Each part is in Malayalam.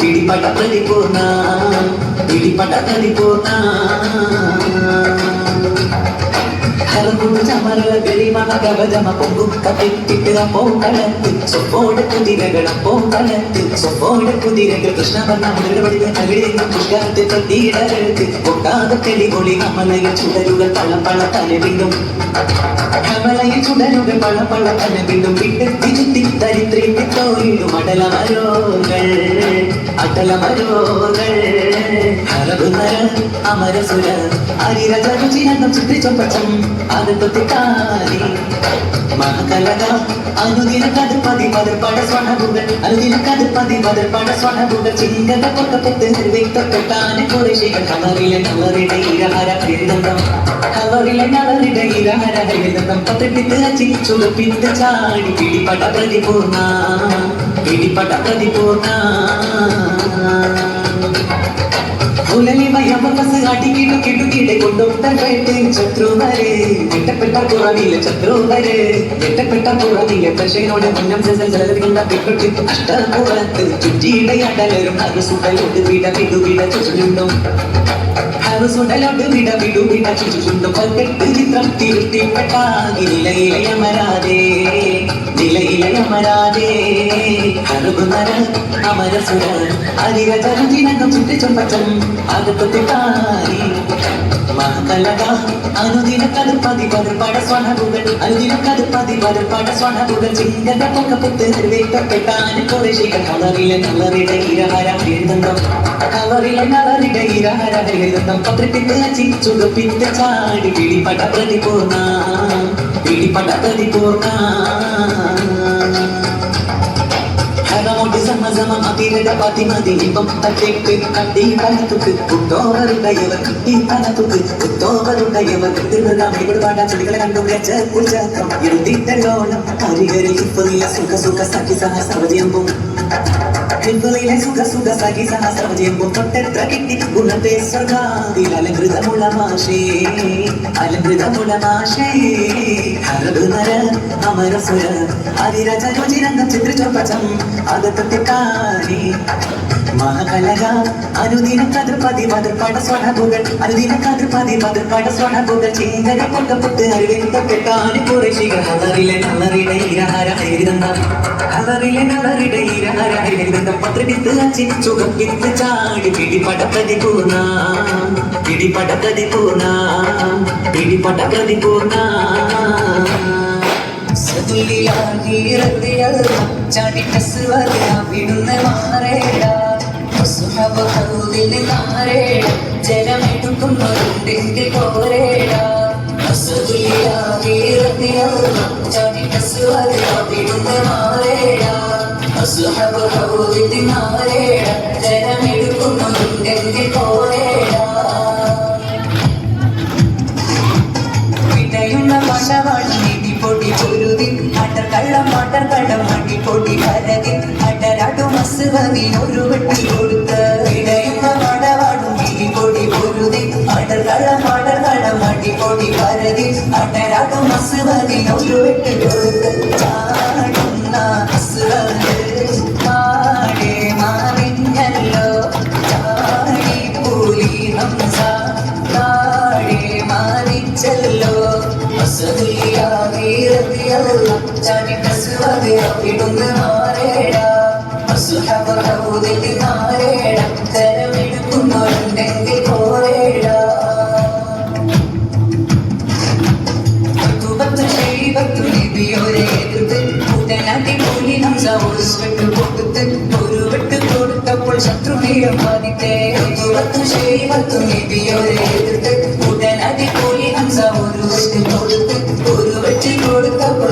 പിടിപ്പട പ്രതിപൂർണ പിടിപ്പട പ്രതിപൂർണ കുതിരകൾ കൃഷ്ണവർണ മുതലപടികൾ അകിടിൽ പുഷ്കരത്തെ തട്ടിയിടരുത് പൊട്ടാതെ തെളിപൊളി കമലയിൽ ചുടരുകൾ പള്ളപ്പള്ള തലവിണ്ടും ചുടരുകൾ പള്ളപ്പള്ള തലവിണ്ടും വിട്ട് തിരുത്തി ദരിദ്രന്റെ തോയിലും അടലമരോകൾ അടലമരോകൾ. ഹരബുനര അമരസുര അരിരജരുചിരകം ചിത്രിച്ചൊപ്പച്ചം അകത്തൊത്തിക്കാരി മഹകലക അനുദിന കടുപ്പതി പതിർപ്പട സ്വർണകുകൾ അനുദിന കടുപ്പതി പതിർപ്പട സ്വർണകുകൾ ചിന്തക പൊക്കപ്പെട്ട് നിർവഹിക്കപ്പെട്ടാണ് കുറേശികൾ കളറിലെ കളറിട ഇരഹര എഴുതന്തം കളറിലെ കളറിട ഇരഹര എഴുതന്തം പത്തിപ്പിത്ത് ചുടുപ്പിത്ത് ചാടി പിടിപ്പട പ്രതിപൂർണ പിടിപ്പട പ്രതിപൂർണ ഉലലിമയമസ് അടിക്കിട്ടു കിട്ടുകിടെ കൊണ്ടൊട്ടകട്ട് ശത്രുവരെ. വെട്ടപ്പെട്ട പുറവിലെ ശത്രുവരെ. വെട്ടപ്പെട്ട പുറവിലെ പ്രശയോടെ മുന്നം ജലതികൊണ്ട പിക്കൊട്ടി അഷ്ടപുറത്ത് ചുറ്റിയിടയടലരും അത് സുഖലോട്ട് വിട വിടുവിട ചുറ്റുണ്ടും ഹവസുടലോട്ട് വിട വിടുവിട ചുറ്റുണ്ടും പൽക്കെട്ട് ചിത്രം തിരുത്തിപ്പെട്ടാകി നിലയിലയമരാതെ നിലയിലയമരാതെ ഹറുകുനര അമരസുര അരിരജനകം ചുറ്റിച്ചൊമ്പച്ചം അകത്തൊത്തിട്ടായി മഹകലക അനുദിന കതിർപ്പതി പതിർപ്പട സ്വർണകുകൾ ചുടുപ്പിട്ട് ചാടി പിടിപട പ്രതിപൂർണ പിടിപട പ്രതിപൂർണ ഹരമോട്ട് സമസമം അതിരട പതിമതി. ഇപ്പം തട്ടേക്ക് കട്ടി കലത്തുക്ക് കുത്തോവരുടയവർ കണ്ടി കലത്തുക്ക് കുത്തോവരുടയവർ കൃത്യതാം ഇവിടെ പാടാ. ചെടികളെ കണ്ടു. വെച്ച കുൽചക്രം ഇരുത്തിട്ടല്ലോണം കരികരിൽ നീ സുഖ സുഖ സഖി സഹ ഹിന്ദുവിലെ സുഖ സുഖ സഖി സഹ സർവജയമ്പും തൊട്ടെത്ര കിട്ടി ഗുണത്തെ സ്വർഗാതിൽ അലങ്കൃതമുള്ള മാഷേ അലങ്കൃതമുള്ള മാഷേ ഹരബ് നര അമരസുര അതിരജ രുചിരംഗം ചിത്രിച്ചൊപ്പച്ചം കാരി മഹകലക അനുദിന കതിർപ്പതി പതിർപ്പട സ്വർണകുകൾ അനുദിന കതിർപ്പതി പതിർപ്പട സ്വർണകുകൾ ചേങ്കര കൊണ്ടപ്പെട്ട് അറിവിൽപ്പെട്ടെട്ടാണ് കുറേശികൾ. ഹലറിലെ നല്ലറിട ഇരഹര ഹരിതന്തം. ഹലറിലെ നല്ലറിട ഇരഹര ഹരിതന്തം. പത്രവിത്ത് ചിരിച്ചുഖം ചുഖം വിത്ത് ചാടി പിടിപട പ്രതിപൂർണ പിടിപട പ്രതിപൂർണ പിടിപട പ്രതിപൂർണ വിടുന്ന കോരേട ജലമെടുക്കുന്നതിൽ കോരേട വിടയുന്ന പശവാടി നിധി പൊടി പൊരുതി അട്ടർ കള്ളം അട്ടർ കള്ളം മടി പൊടി കരതി അട്ടരാട്ടു മസുവതി ഒരു വെട്ടി കൊടുത്ത് വിടയുന്ന പടവാടും നിധി പൊടി പൊരുതി അട്ടർ കള്ളം അട്ടർ കള്ളം മടി പൊടി കരതി അട്ടരാട്ടു മസുവതി ഒരു വെട്ടി കൊടുത്ത് മാറിച്ചല്ലോ ചാടിടുന്ന് മാറേട അസുഹബിൽ മാറേട തരമെടുക്കുന്നവരുണ്ടെങ്കിൽ പോരേട പത്ത് ശൈവത്തു നബിയോരെ എതിർത്ത് കൂട്ടനാട്ടി കൂലി ഹംസ ഒരു വെട്ട് കൊടുത്ത് ഒരു വെട്ട് കൊടുത്തപ്പോൾ ശത്രുനീളം ബാധിത്തേ പത്ത് ശൈവത്തു നബിയോരെ എതിർത്ത്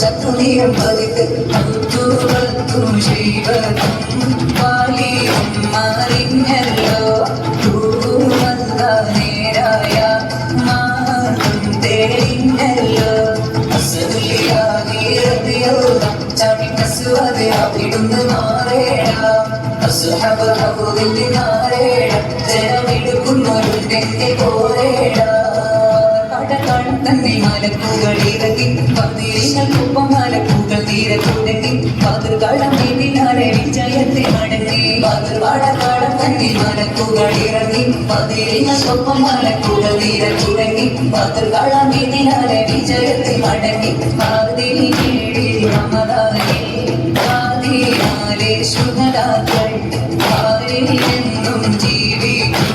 ശത്രുനിയം പതിക്ക് തത്തു വത്തു ശൈവതം പാലിയും മാറിഞ്ഞല്ലോ തൂവന്ന നേരായ മാർഗം തേടിഞ്ഞല്ലോ ചാമിക്കസുവതെ അവിടുന്ന് മാറേട അസുഹബ ഹബുദിന്റെ നാരേട ജനമെടുക്കുന്നൊരു തെങ്ങി പോരേടാ കടകാടും മലക്കുകൾ മലക്കുകളിറക്കി പന്നിരങ്ങൾക്കൊപ്പം മലക്കുകൾ തുടങ്ങി പതിർകാലം വിജയത്തെ മടങ്ങി പതിർവാടക്കാലം തന്നെ മലക്കുകളിറങ്ങി പതിരങ്ങൾക്കൊപ്പം മലക്കുകൾ തുടങ്ങി പതിർകാലം ഇതിനാലെ വിജയത്തെ മടങ്ങി പാതിരി കീഴിൽ ശുഭരാക്കൾ പാതിരിയെന്നും ജീവിക്കും.